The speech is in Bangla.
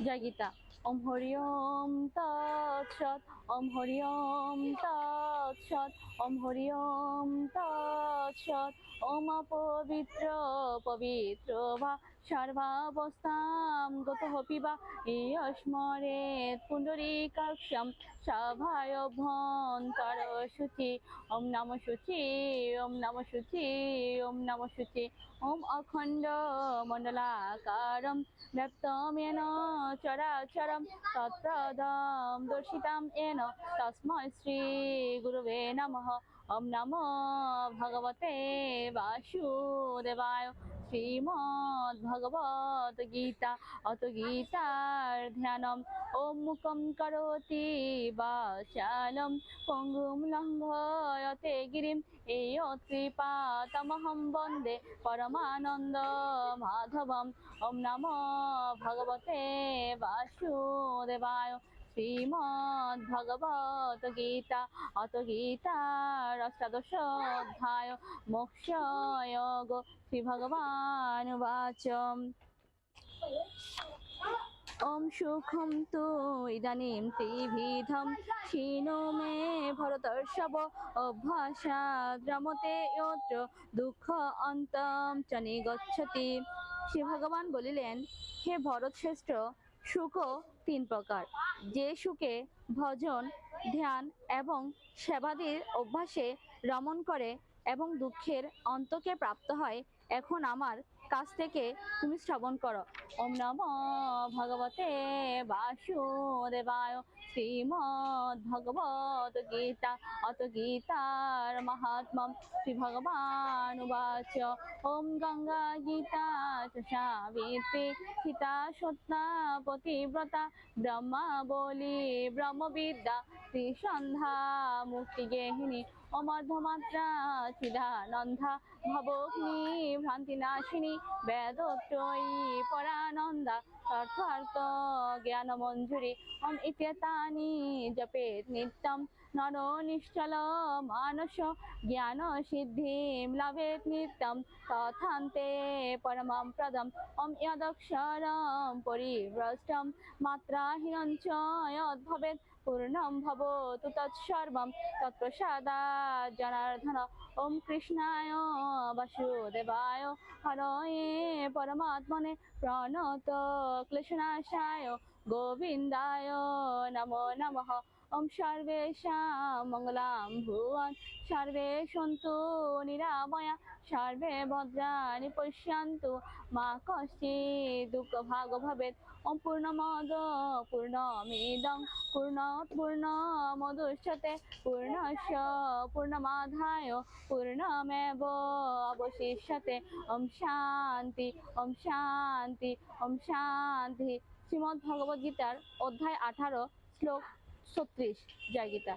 জয় গীতা। ওম হরি ওম তৎসৎ ওম হরি ওম তৎসৎ ওম হরি ওম তৎসৎ ওম পবিত্র পবিত্র বা সর্বাবস্থাম। গত পিবা ইয়স্মরে পুণ্ডরীকাক্ষম সভায় অভ্যন্তর শুচি ওম নম শুচি ওম নম শুচি ওম নম শুচি ওম অখণ্ড মণ্ডলাকারম। ব্যক্তমেন চরাচরম। তত্রদম দর্শিতাম এন। তস্মৈ শ্রী গুরুবে নমঃ। ওম নমো ভগবতে বাসুদেবায় শ্রীমদ্ ভগবত গীতা। অত গীতার ধ্যানম ওম মুখম করোতি বাচালম পঙ্গুম লঙ্ঘয়তে গিরিম এই কৃপা তমহম বন্দে পরমানন্দ মাধবম। ওম নমো ভগবতে বাসুদেবায় শ্রীমদ্ ভগবত গীতা, অত গীতার অষ্টাদশ অধ্যায় মোক্ষয়োগ শ্রী ভগবান বাচম ওম সুখম তু ইদানিম ত্রিবিধম ক্ষীণো মে ভরতর্ষভ অভ্যাসাদ রমতে যত্র দুঃখ অন্তম চ নিগচ্ছতি শ্রী ভগবান বলিলেন, হে ভরত শ্রেষ্ঠ সুখও তিন প্রকার। যে সুখে ভজন ধ্যান এবং সেবাদির অভ্যাসে রমণ করে এবং দুঃখের অন্তকে প্রাপ্ত হয়। এখন আমার কাছ থেকে তুমি শ্রবণ করো। ওম নম ভগবতে বাসুদেবায় শ্রীমদ্ ভগবত গীতা। অত গীতার মাহাত্ম্যম শ্রী ভগবান উবাচ ওম গঙ্গা গীতা চ সাবিত্রী সীতা সত্যা পতিব্রতা। ব্রহ্মা বলি ব্রহ্মবিদ্যা শ্রী সন্ধ্যা মুক্তি গেহিনী। অমর্ধমাত্রা চিদানন্দা ভবগ্নি ভ্রান্তি নাশিনী বেদত্রয়ী পরানন্দা তথার্থ জ্ঞান মঞ্জুরি ওম ইত্যেতানি জপেত নিত্যম নর নিশ্চল মানস জ্ঞান সিদ্ধিম লভেত নিত্যম তথান্তে পরমম প্রদম। ওম যদক্ষরম পরিভ্রষ্টম মাত্রাহীনং চ পূর্ণম ভবতু তৎসর্বম। তৎপ্রসাদাৎ জনার্দন ওম কৃষ্ণায় বাসুদেবায় হরয়ে পরমাত্মনে প্রণত ক্লেশনাশায় গোবিন্দায় নমো নমঃ ওম সর্বেষাং মঙ্গলাং ভুবন। সর্বে সন্তু নিরাময়া, সর্বে ভদ্রাণি পশ্যন্তু। মা কশ্চিৎ দুঃখ ভাগ ভবেৎ। ওম পূর্ণমদ, পূর্ণমিদং পূর্ণাৎ পূর্ণমদুষ্যতে পূর্ণস্য পূর্ণমাধায়, পূর্ণমেব অবশিষ্যতে। ওম শান্তি ওম শান্তি ওম শান্তি। শ্রীমদ্ ভগবদ্গীতার অধ্যায় আঠারো, শ্লোক ছত্রিশ জয় গীতা